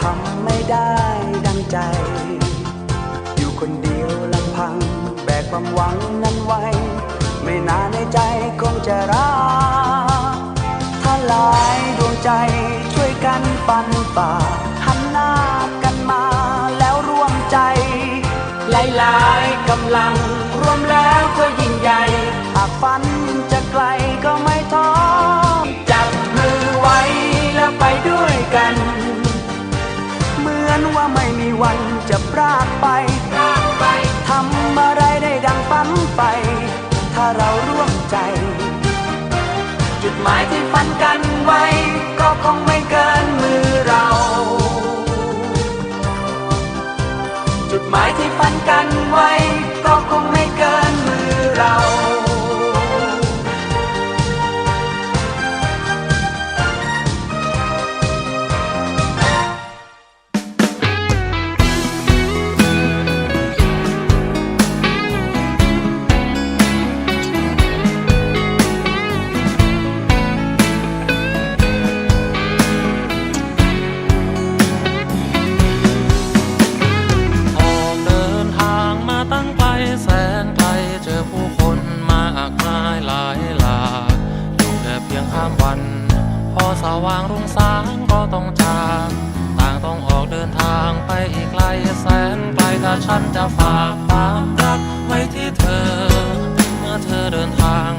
ทำไม่ได้ดังใจ อยู่คนเดียวลำพัง แบกความหวังนั้นไว้ ไม่นานในใจคงจะรักถ้าหลายดวงใจช่วยกันปันป่าหันหน้ากันมาแล้วร่วมใจ หลายๆกำลัง จุดหมายที่ฝันกันไว้ก็คงไม่เกินมือเรา ข้ามวัน พอสว่างรุ่งสางก็ต้องจากต่างต้องออกเดินทางไปอีกไกลแสนไกลถ้าฉันจะฝากความรักไว้ที่เธอ เมื่อเธอเดินทาง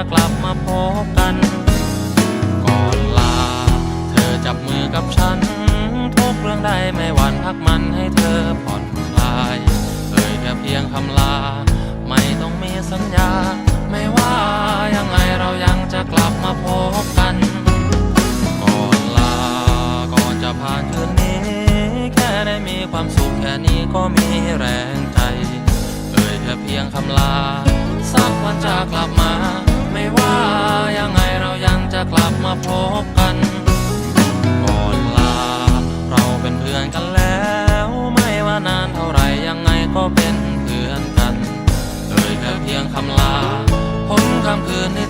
จะกลับมาพบกัน ก่อนลา เธอจับมือกับฉัน ทุกเรื่องใดไม่หวั่นพักมันให้เธอผ่อนคลาย เอ่ยแค่เพียงคำลา ไม่ต้องมีสัญญา ไม่ว่ายังไงเรายังจะกลับมาพบำลาพ้นคำคืนใน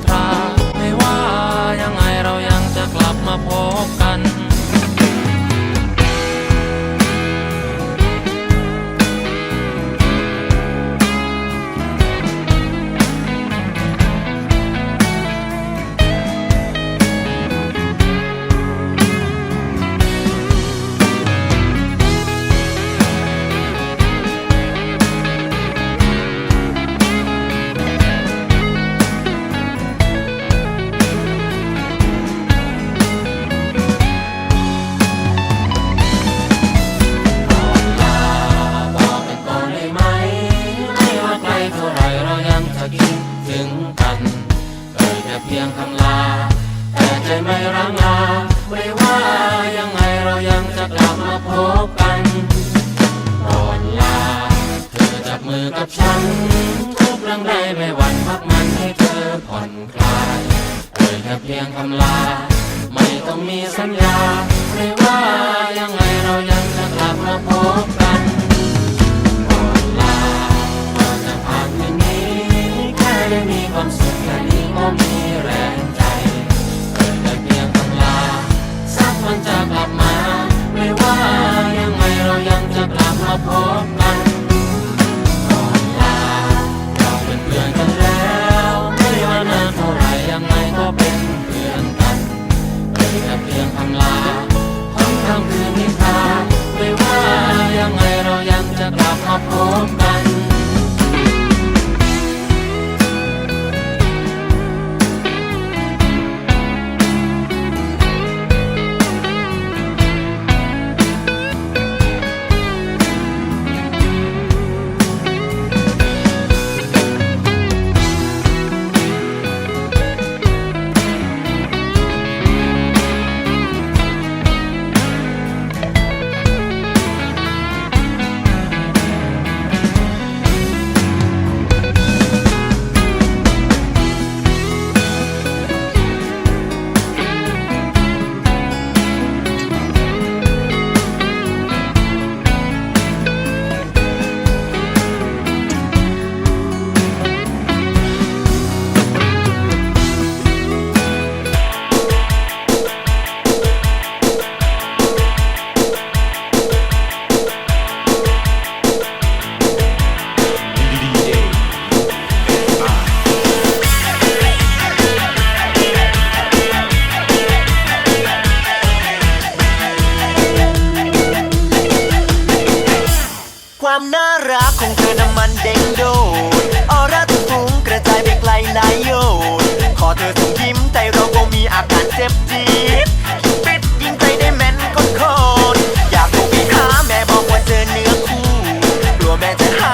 เพียงคำลา แต่ใจไม่ร้งลาไม่ว่ายังไงเรายังจะกลับมาพบกันก่อนลา เธอจับมือกับฉัน ทุกเรื่องใดไม่หวั่นพักมันให้เธอผ่อนคลายเอ่ยแค่เพียงคำลา ไม่ต้องมีสัญญา ไม่ว่ายังไงเรายังจะกลับมาพบ สักวันจะกลับมา ความน่ารักของเธอน้ำมันเด้งโดดออร่าตุ้งกระจายไปไกลนายโยดขอเธอส่งยิ้มใจเราคงมีอาการเจ็บจี๊ดปิดยิงใจได้แม่นก้นโคนอยากโทรไปหาแม่บอกว่าเจอเนื้อคู่กลัวแม่จะหา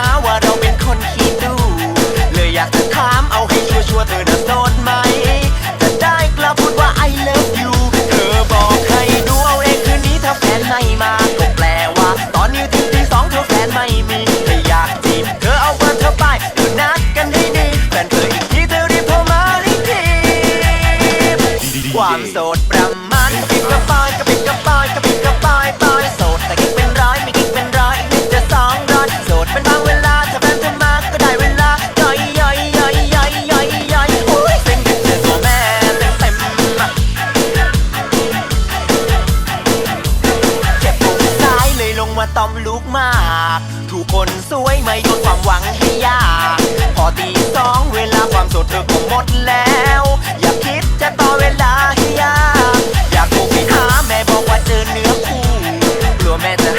ความโสดประมาณกระปิดกระปายกระปิดกระปายกระปิดกระปายปายโสดแต่กิ๊กเป็นร้อยไม่กิ๊กเป็นร้อยอีกจะสองร้อยโสดเป็นบางเวลาถ้าแฟนเธอมาก็ได้เวลาย่อยย่อยย่อยย่อยย่อยย่อยโอ้ยเซ็งเจอตัวแม่เต็มเต็มอะเจ็บปุ่มซ้ายเลยลงมาตอมลูกมาก คนสวยไม่โยนความหวังให้ยาก พอตีสองเวลาความสดเธอก็หมดแล้ว อย่าคิดจะต่อเวลาให้ยาก อยากโทรไปหาแม่บอกว่าเจอเนื้อคู่กลัวแม่จะ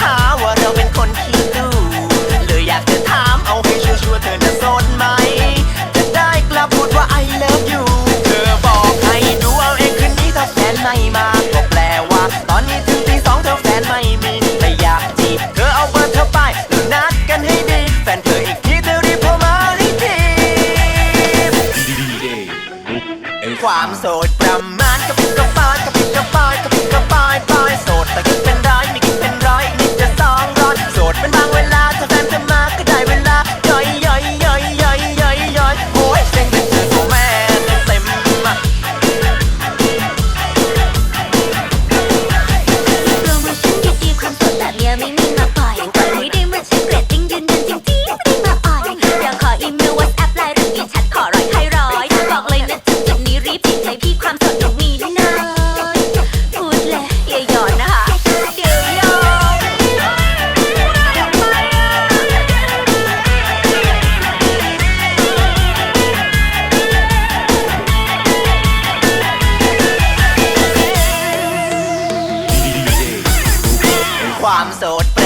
ความโสด